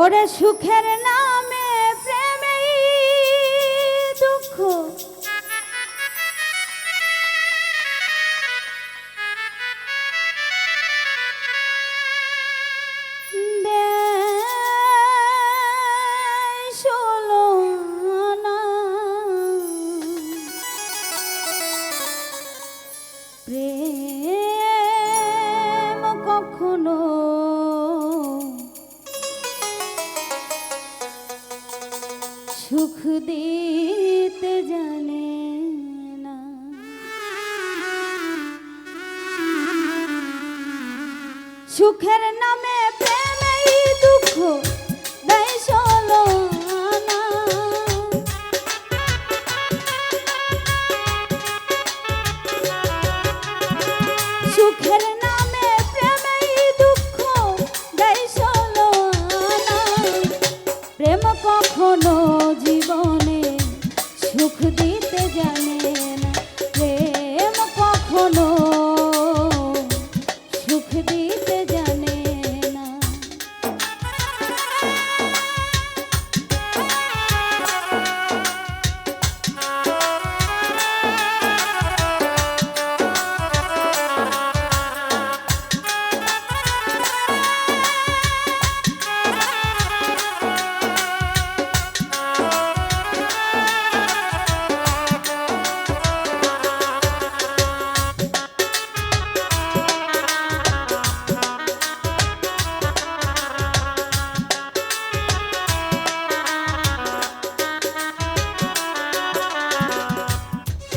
ওরে সুখের নামে প্রেমেই দুঃখ। প্রেম সুখ দিতে জানে না। সুখের নামে সুখ দিতে জানে।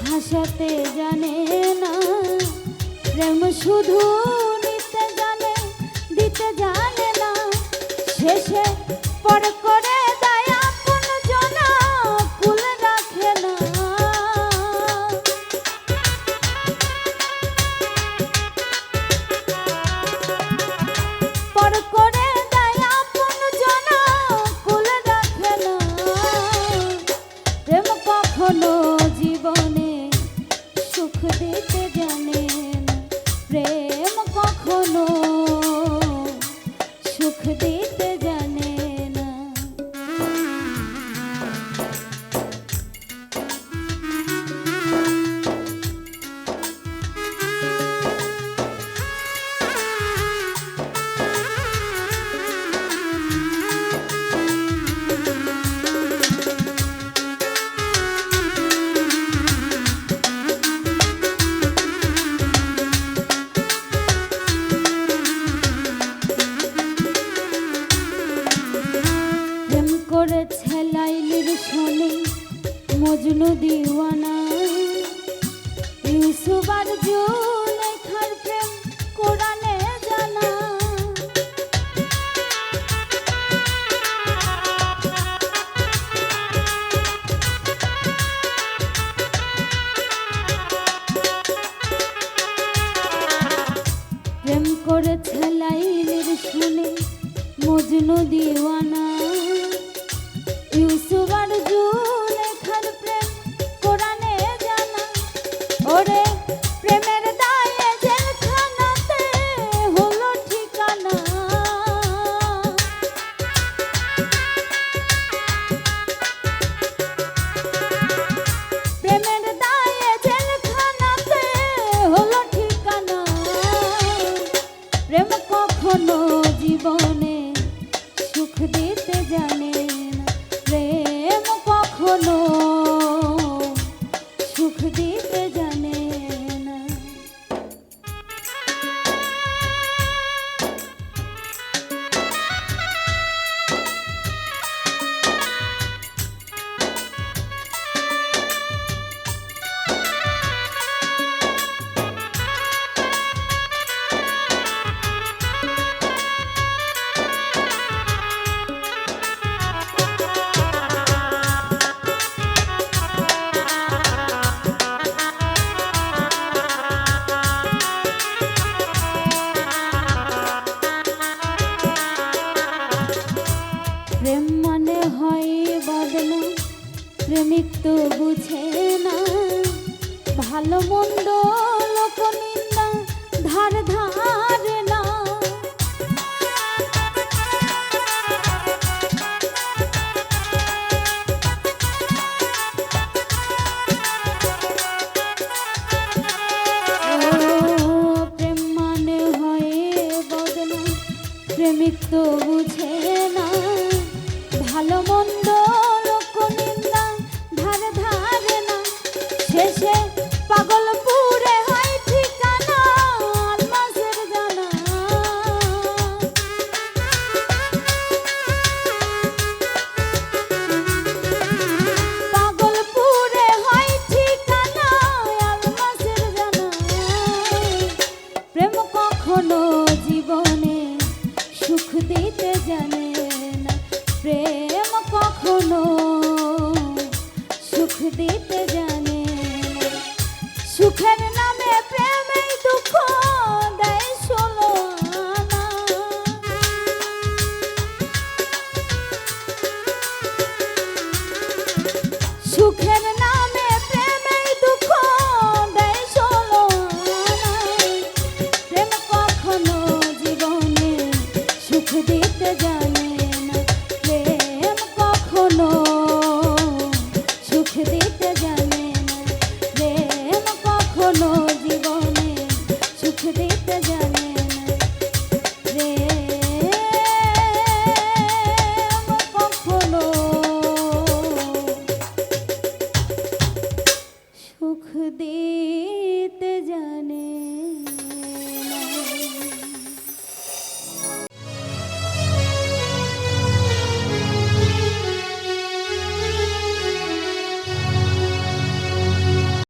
হাসাতে জানে না প্রেম শুধু নিতে জানে দিতে জানে না শেষে পর করে মজনু দিওয়ানা ইউসুফ আর জুলেখার প্রেম কোরআনে জানা। ওরে, প্রেমের দায়ে জেলখানাতে হলো ঠিকানা। প্রেমের দায়ে জেলখানাতে হলো ঠিকানা। প্রেম কখনো জীবনে হয়ে বাদল প্রেমিক তো বুঝে না। ভালো মন্দ লোক ধার ধারে কখনো সুখ দিতে জানে to be